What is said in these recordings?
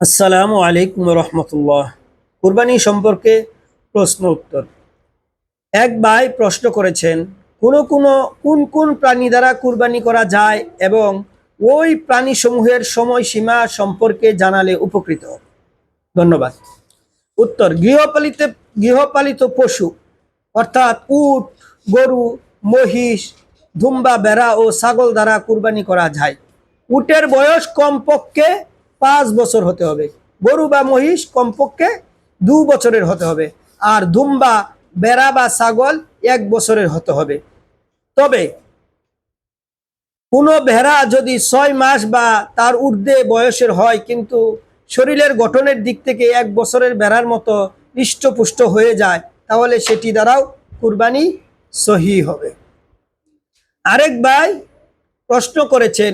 আসসালামু আলাইকুম রহমতুল্লাহ। কুরবানি সম্পর্কে প্রশ্ন উত্তর। এক ভাই প্রশ্ন করেছেন, কোন কোন কোন কোন প্রাণী দ্বারা কুরবানি করা যায় এবং ওই প্রাণীসমূহের সময়সীমা সম্পর্কে জানালে উপকৃত। ধন্যবাদ। উত্তর, গৃহপালিত গৃহপালিত পশু, অর্থাৎ উট, গরু, মহিষ, ধুম্বা, বেড়া ও ছাগল দ্বারা কুরবানি করা যায়। উটের বয়স কমপক্ষে পাঁচ বছর হতে হবে। গরু বা মহিষ কমপক্ষে দু বছরের হতে হবে। আর ধুম্বা বেড়া বা ছাগল এক বছরের হতে হবে। তবে কোনো ভেড়া যদি ছয় মাস বা তার ঊর্ধ্বে বয়সের হয় কিন্তু শরীরের গঠনের দিক থেকে এক বছরের বেড়ার মতো হৃষ্টপুষ্ট হয়ে যায়, তাহলে সেটি দ্বারাও কুরবানি সহি হবে। আরেক ভাই প্রশ্ন করেছেন,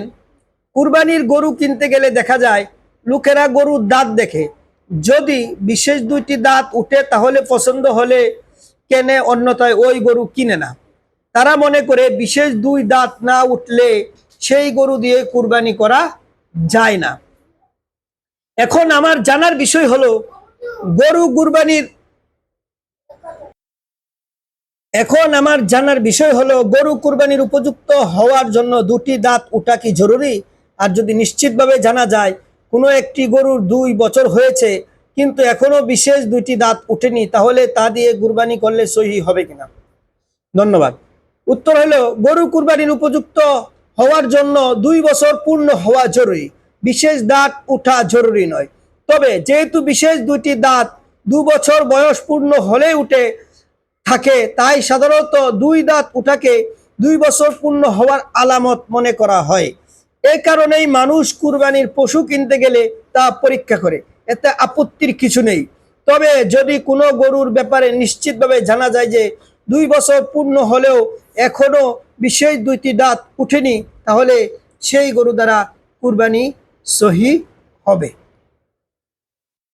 কুরবানির গরু কিনতে গেলে দেখা যায় লোকেরা গরুর দাঁত দেখে। যদি বিশেষ দুইটি দাঁত উঠে, তাহলে পছন্দ হলে কেনে, অন্যথায় ওই গরু কিনে না। তারা মনে করে বিশেষ দুই দাঁত না উঠলে সেই গরু দিয়ে কুরবানি করা যায় না। এখন আমার জানার বিষয় হলো, গরু কুরবানির এখন আমার জানার বিষয় হলো, গরু কুরবানির উপযুক্ত হওয়ার জন্য দুটি দাঁত উঠা কি জরুরি? আর যদি নিশ্চিতভাবে জানা যায় কোনো একটি গরুর দুই বছর হয়েছে, কিন্তু এখনও বিশেষ দুইটি দাঁত উঠেনি, তাহলে তা দিয়ে কুরবানি করলে সহি হবে কিনা? ধন্যবাদ। উত্তর হলো, গরু কুরবানির উপযুক্ত হওয়ার জন্য দুই বছর পূর্ণ হওয়া জরুরি, বিশেষ দাঁত উঠা জরুরি নয়। তবে যেহেতু বিশেষ দুইটি দাঁত দু বছর বয়স পূর্ণ হলে উঠে থাকে, তাই সাধারণত দুই দাঁত উঠাকে দুই বছর পূর্ণ হওয়ার আলামত মনে করা হয়। এই কারণেই মানুষ কুরবানির পশু কিনতে গেলে তা পরীক্ষা করে, এতে আপত্তির কিছু নেই। তবে যদি কোনো গরুর ব্যাপারে নিশ্চিতভাবে জানা যায় যে দুই বছর পূর্ণ হলেও এখনও বিশেষ দুইটি দাঁত উঠেনি, তাহলে সেই গরু দ্বারা কুরবানি সহি হবে।